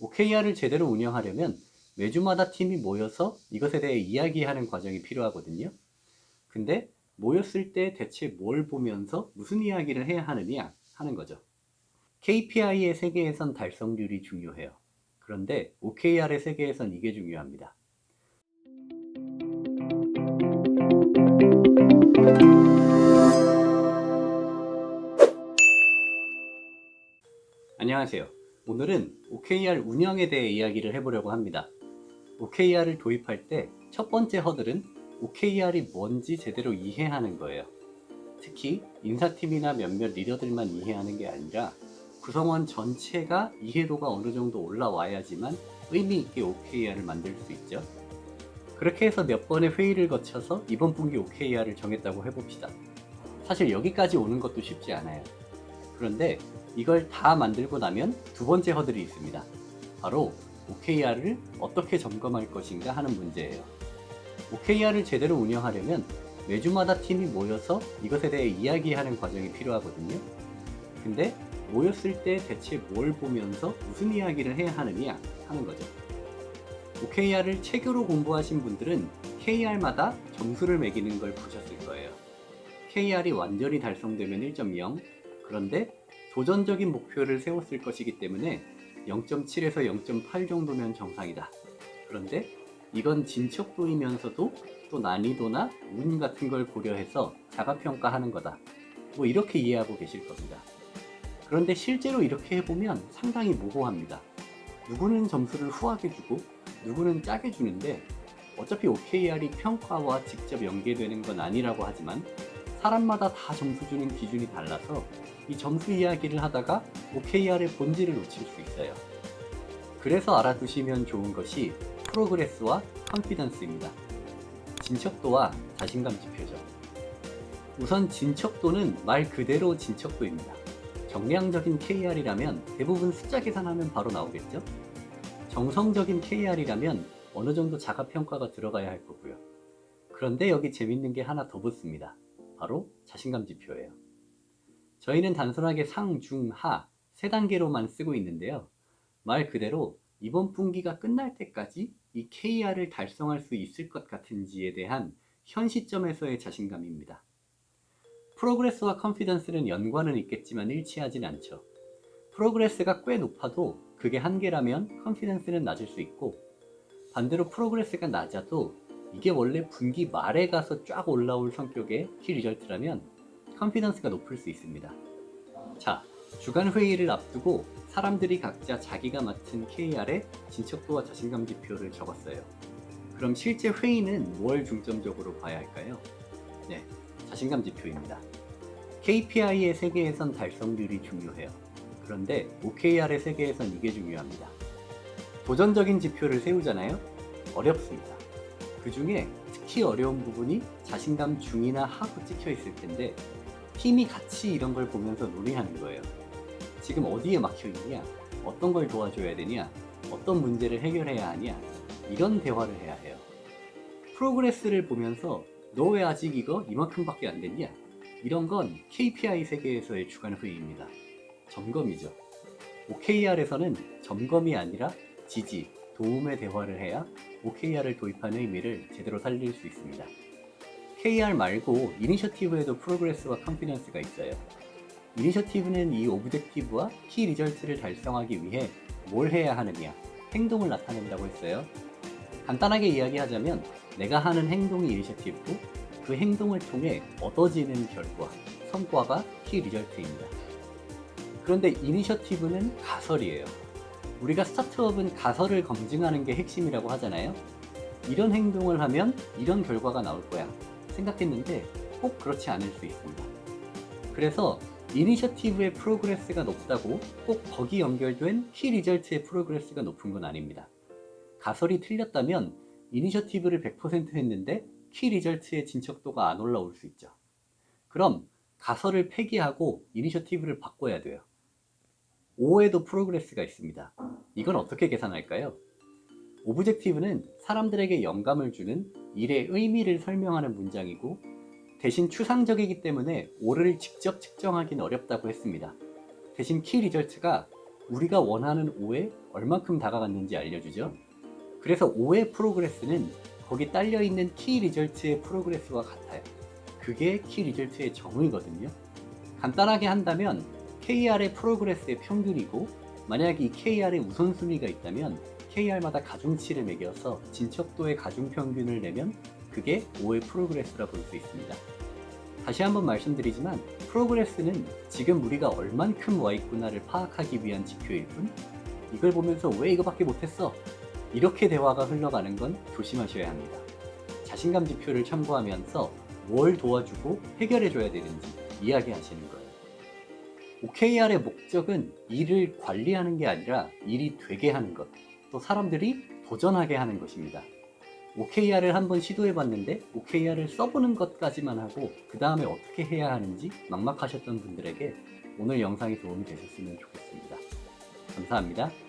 OKR을 제대로 운영하려면 매주마다 팀이 모여서 이것에 대해 이야기하는 과정이 필요하거든요. 근데 모였을 때 대체 뭘 보면서 무슨 이야기를 해야 하느냐 하는 거죠. KPI의 세계에선 달성률이 중요해요. 그런데 OKR의 세계에선 이게 중요합니다. 안녕하세요. 오늘은 OKR 운영에 대해 이야기를 해보려고 합니다. OKR을 도입할 때 첫 번째 허들은 OKR이 뭔지 제대로 이해하는 거예요. 특히 인사팀이나 몇몇 리더들만 이해하는 게 아니라 구성원 전체가 이해도가 어느 정도 올라와야지만 의미 있게 OKR을 만들 수 있죠. 그렇게 해서 몇 번의 회의를 거쳐서 이번 분기 OKR을 정했다고 해봅시다. 사실 여기까지 오는 것도 쉽지 않아요. 그런데 이걸 다 만들고 나면 두 번째 허들이 있습니다. 바로 OKR을 어떻게 점검할 것인가 하는 문제예요. OKR을 제대로 운영하려면 매주마다 팀이 모여서 이것에 대해 이야기하는 과정이 필요하거든요. 근데 모였을 때 대체 뭘 보면서 무슨 이야기를 해야 하느냐 하는 거죠. OKR을 체교로 공부하신 분들은 KR마다 점수를 매기는 걸 보셨을 거예요. KR이 완전히 달성되면 1.0, 그런데 도전적인 목표를 세웠을 것이기 때문에 0.7에서 0.8 정도면 정상이다. 그런데 이건 진척도이면서도 또 난이도나 운 같은 걸 고려해서 자가평가하는 거다. 뭐 이렇게 이해하고 계실 겁니다. 그런데 실제로 이렇게 해보면 상당히 모호합니다. 누구는 점수를 후하게 주고 누구는 짜게 주는데 어차피 OKR이 평가와 직접 연계되는 건 아니라고 하지만 사람마다 다 점수 주는 기준이 달라서 이 점수 이야기를 하다가 OKR의 본질을 놓칠 수 있어요. 그래서 알아두시면 좋은 것이 프로그레스와 컨피던스입니다. 진척도와 자신감 지표죠. 우선 진척도는 말 그대로 진척도입니다. 정량적인 KR이라면 대부분 숫자 계산하면 바로 나오겠죠? 정성적인 KR이라면 어느 정도 자가평가가 들어가야 할 거고요. 그런데 여기 재밌는 게 하나 더 붙습니다. 바로 자신감 지표예요. 저희는 단순하게 상, 중, 하 세 단계로만 쓰고 있는데요. 말 그대로 이번 분기가 끝날 때까지 이 KR을 달성할 수 있을 것 같은지에 대한 현 시점에서의 자신감입니다. 프로그레스와 컨피던스는 연관은 있겠지만 일치하진 않죠. 프로그레스가 꽤 높아도 그게 한계라면 컨피던스는 낮을 수 있고 반대로 프로그레스가 낮아도 이게 원래 분기 말에 가서 쫙 올라올 성격의 키 리절트라면 컨피던스가 높을 수 있습니다. 자, 주간 회의를 앞두고 사람들이 각자 자기가 맡은 KR의 진척도와 자신감 지표를 적었어요. 그럼 실제 회의는 뭘 중점적으로 봐야 할까요? 네, 자신감 지표입니다. KPI의 세계에선 달성률이 중요해요. 그런데 OKR의 세계에선 이게 중요합니다. 도전적인 지표를 세우잖아요? 어렵습니다. 그 중에 특히 어려운 부분이 자신감 중이나 하고 찍혀 있을 텐데 팀이 같이 이런 걸 보면서 논의하는 거예요. 지금 어디에 막혀 있냐? 어떤 걸 도와줘야 되냐? 어떤 문제를 해결해야 하냐? 이런 대화를 해야 해요. 프로그레스를 보면서 너 왜 아직 이거 이만큼밖에 안 됐냐? 이런 건 KPI 세계에서의 주간 회의입니다. 점검이죠. OKR에서는 점검이 아니라 지지, 도움의 대화를 해야 OKR을 도입하는 의미를 제대로 살릴 수 있습니다. KR 말고 이니셔티브에도 프로그레스와 컨피던스가 있어요. 이니셔티브는 이 오브젝티브와 키 리절트를 달성하기 위해 뭘 해야 하느냐, 행동을 나타낸다고 했어요. 간단하게 이야기하자면 내가 하는 행동이 이니셔티브고 그 행동을 통해 얻어지는 결과, 성과가 키 리절트입니다. 그런데 이니셔티브는 가설이에요. 우리가 스타트업은 가설을 검증하는 게 핵심이라고 하잖아요. 이런 행동을 하면 이런 결과가 나올 거야. 생각했는데 꼭 그렇지 않을 수 있습니다. 그래서 이니셔티브의 프로그레스가 높다고 꼭 거기 연결된 키 리절트의 프로그레스가 높은 건 아닙니다. 가설이 틀렸다면 이니셔티브를 100% 했는데 키 리절트의 진척도가 안 올라올 수 있죠. 그럼 가설을 폐기하고 이니셔티브를 바꿔야 돼요. 5에도 프로그레스가 있습니다. 이건 어떻게 계산할까요? 오브젝티브는 사람들에게 영감을 주는 일의 의미를 설명하는 문장이고 대신 추상적이기 때문에 오를 직접 측정하기는 어렵다고 했습니다. 대신 키 리절트가 우리가 원하는 O에 얼만큼 다가갔는지 알려주죠. 그래서 O의 프로그레스는 거기 딸려 있는 키 리절트의 프로그레스와 같아요. 그게 키 리절트의 정의거든요. 간단하게 한다면 KR의 프로그레스의 평균이고 만약 이 KR의 우선순위가 있다면 KR마다 가중치를 매겨서 진척도의 가중평균을 내면 그게 O의 프로그레스라 볼 수 있습니다. 다시 한번 말씀드리지만 프로그레스는 지금 우리가 얼만큼 와 있구나를 파악하기 위한 지표일 뿐 이걸 보면서 왜 이거밖에 못했어? 이렇게 대화가 흘러가는 건 조심하셔야 합니다. 자신감 지표를 참고하면서 뭘 도와주고 해결해줘야 되는지 이야기하시는 거예요. OKR의 목적은 일을 관리하는 게 아니라 일이 되게 하는 것, 또 사람들이 도전하게 하는 것입니다. OKR을 한번 시도해 봤는데 OKR을 써보는 것까지만 하고 그 다음에 어떻게 해야 하는지 막막하셨던 분들에게 오늘 영상이 도움이 되셨으면 좋겠습니다. 감사합니다.